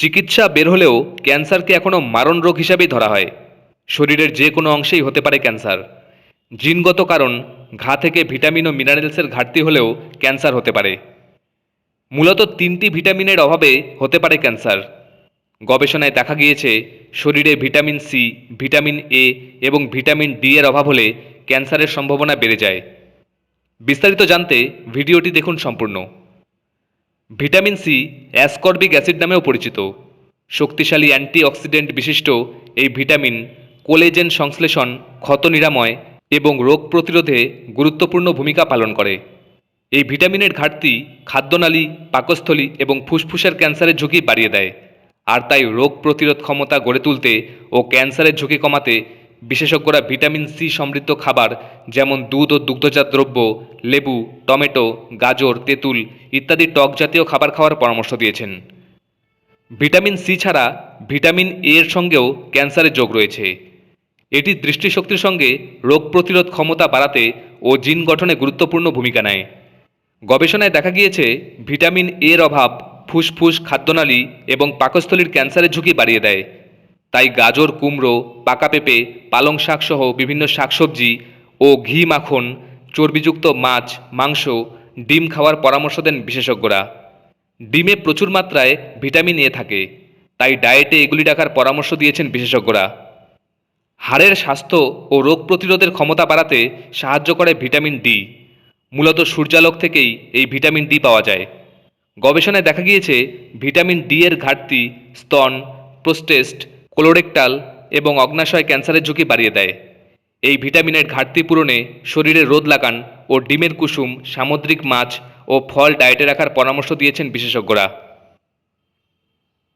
চিকিৎসা বের হলেও ক্যান্সারকে এখনও মারণ রোগ হিসাবেই ধরা হয়। শরীরের যে কোনো অংশেই হতে পারে ক্যান্সার। জিনগত কারণ, ঘা থেকে ভিটামিন ও মিনারেলসের ঘাটতি হলেও ক্যান্সার হতে পারে। মূলত তিনটি ভিটামিনের অভাবে হতে পারে ক্যান্সার। গবেষণায় দেখা গিয়েছে, শরীরে ভিটামিন সি, ভিটামিন এ এবং ভিটামিন ডি এর অভাব হলে ক্যান্সারের সম্ভাবনা বেড়ে যায়। বিস্তারিত জানতে ভিডিওটি দেখুন সম্পূর্ণ। ভিটামিন সি, অ্যাসকর্বিক অ্যাসিড নামেও পরিচিত। শক্তিশালী অ্যান্টিঅক্সিডেন্ট বিশিষ্ট এই ভিটামিন কোলেজেন সংশ্লেষণ, ক্ষত নিরাময় এবং রোগ প্রতিরোধে গুরুত্বপূর্ণ ভূমিকা পালন করে। এই ভিটামিনের ঘাটতি খাদ্যনালী, পাকস্থলী এবং ফুসফুসের ক্যান্সারের ঝুঁকি বাড়িয়ে দেয়। আর তাই রোগ প্রতিরোধ ক্ষমতা গড়ে তুলতে ও ক্যান্সারের ঝুঁকি কমাতে বিশেষজ্ঞরা ভিটামিন সি সমৃদ্ধ খাবার যেমন দুধ ও দুগ্ধজাত দ্রব্য, লেবু, টমেটো, গাজর, তেঁতুল ইত্যাদি টক জাতীয় খাবার খাওয়ার পরামর্শ দিয়েছেন। ভিটামিন সি ছাড়া ভিটামিন এ এর সঙ্গেও ক্যান্সারের যোগ রয়েছে। এটি দৃষ্টিশক্তির সঙ্গে রোগ প্রতিরোধ ক্ষমতা বাড়াতে ও জিন গঠনে গুরুত্বপূর্ণ ভূমিকা নেয়। গবেষণায় দেখা গিয়েছে, ভিটামিন এর অভাব ফুসফুস, খাদ্যনালী এবং পাকস্থলীর ক্যান্সারের ঝুঁকি বাড়িয়ে দেয়। তাই গাজর, কুমড়ো, পাকা পেঁপে, পালং শাকসহ বিভিন্ন শাকসবজি ও ঘি মাখন, চর্বিযুক্ত মাছ, মাংস, ডিম খাওয়ার পরামর্শ দেন বিশেষজ্ঞরা। ডিমে প্রচুর মাত্রায় ভিটামিন এ থাকে, তাই ডায়েটে এগুলি রাখার পরামর্শ দিয়েছেন বিশেষজ্ঞরা। হাড়ের স্বাস্থ্য ও রোগ প্রতিরোধের ক্ষমতা বাড়াতে সাহায্য করে ভিটামিন ডি। মূলত সূর্যালোক থেকেই এই ভিটামিন ডি পাওয়া যায়। গবেষণায় দেখা গিয়েছে, ভিটামিন ডি এর ঘাটতি, স্তন প্রোস্টেস্ট কোলোরেক্টাল এবং অগ্নাশয় ক্যান্সারের ঝুঁকি বাড়িয়ে দেয়। এই ভিটামিনের ঘাটতি পূরণে শরীরে রোদ লাগান ও ডিমের কুসুম, সামুদ্রিক মাছ ও ফল ডায়েটে রাখার পরামর্শ দিয়েছেন বিশেষজ্ঞরা।